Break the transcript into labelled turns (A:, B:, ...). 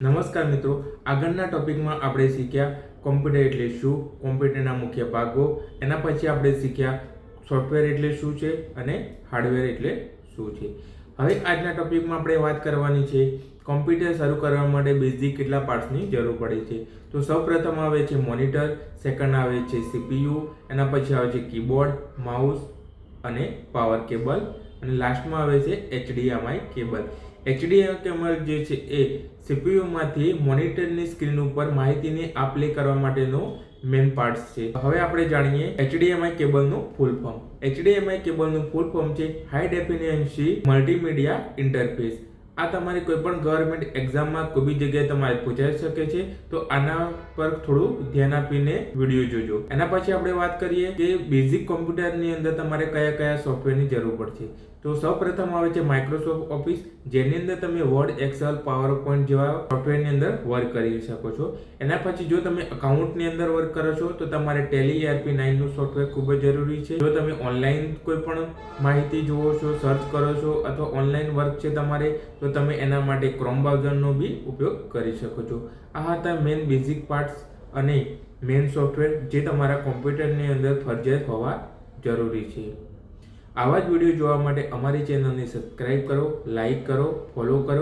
A: નમસ્કાર મિત્રો, આગળના ટોપિકમાં આપણે શીખ્યા કોમ્પ્યુટર એટલે શું, કોમ્પ્યુટરના મુખ્ય ભાગો, એના પછી આપણે શીખ્યા સોફ્ટવેર એટલે શું છે અને હાર્ડવેર એટલે શું છે. હવે આજના ટોપિકમાં આપણે વાત કરવાની છે, કોમ્પ્યુટર શરૂ કરવા માટે બેઝિક કેટલા પાર્ટ્સની જરૂર પડે છે. તો સૌપ્રથમ આવે છે મોનિટર, સેકન્ડ આવે છે સીપીયુ, એના પછી આવે છે કીબોર્ડ, માઉસ અને પાવર કેબલ, અને લાસ્ટમાં આવે છે એચડીએમઆઈ કેબલ. એચડીએમઆઈ કેબલ જે છે એ સીપીયુમાંથી મોનિટરની સ્ક્રીન ઉપર માહિતીની આપ લે કરવા માટેનો મેઇન પાર્ટ્સ છે. હવે આપણે જાણીએ એચડીએમઆઈ કેબલનું ફૂલ ફોર્મ એચડીએમઆઈ કેબલનું ફૂલ ફોર્મ છે હાઈ ડેફિનેન્સી મલ્ટીમીડિયા ઇન્ટરફેસ આ તમારી કોઈ પણ ગવર્મેન્ટ એક્ઝામમાં કોઈ બી જગ્યાએ તમારે પૂછાઈ શકે છે, તો આના પર થોડું ધ્યાન આપીને વીડિયો જોજો. એના પછી આપણે વાત કરીએ કે બેઝિક કોમ્પ્યુટરની અંદર તમારે કયા કયા સોફ્ટવેરની જરૂર પડશે. તો સૌપ્રથમ આવે છે માઇક્રોસોફ્ટ ઓફિસ જેની અંદર તમે વર્ડ એક્સેલ પાવર પોઈન્ટ જેવા સોફ્ટવેરની અંદર વર્ક કરી શકો છો. એના પછી જો તમે અકાઉન્ટની અંદર વર્ક કરો છો, તો તમારે ટેલી આરપી નાઇનનું સોફ્ટવેર ખૂબ જ જરૂરી છે. જો તમે ઓનલાઈન કોઈ પણ માહિતી જુઓ છો સર્ચ કરો છો અથવા ઓનલાઈન વર્ક છે તમારે, તો તમે એના માટે ક્રોમ બ્રાઉઝરનો બી ઉપયોગ કરી શકો છો. આ હતા મેઇન બેઝિક પાર્ટ્સ અને મેઇન સોફ્ટવેર જે તમારા કોમ્પ્યુટરની અંદર ફરજિયાત હોવા જરૂરી છે. આવા જ વીડિયો જોવા માટે અમારી ચેનલને સબસ્ક્રાઇબ કરો લાઈક કરો ફોલો કરો.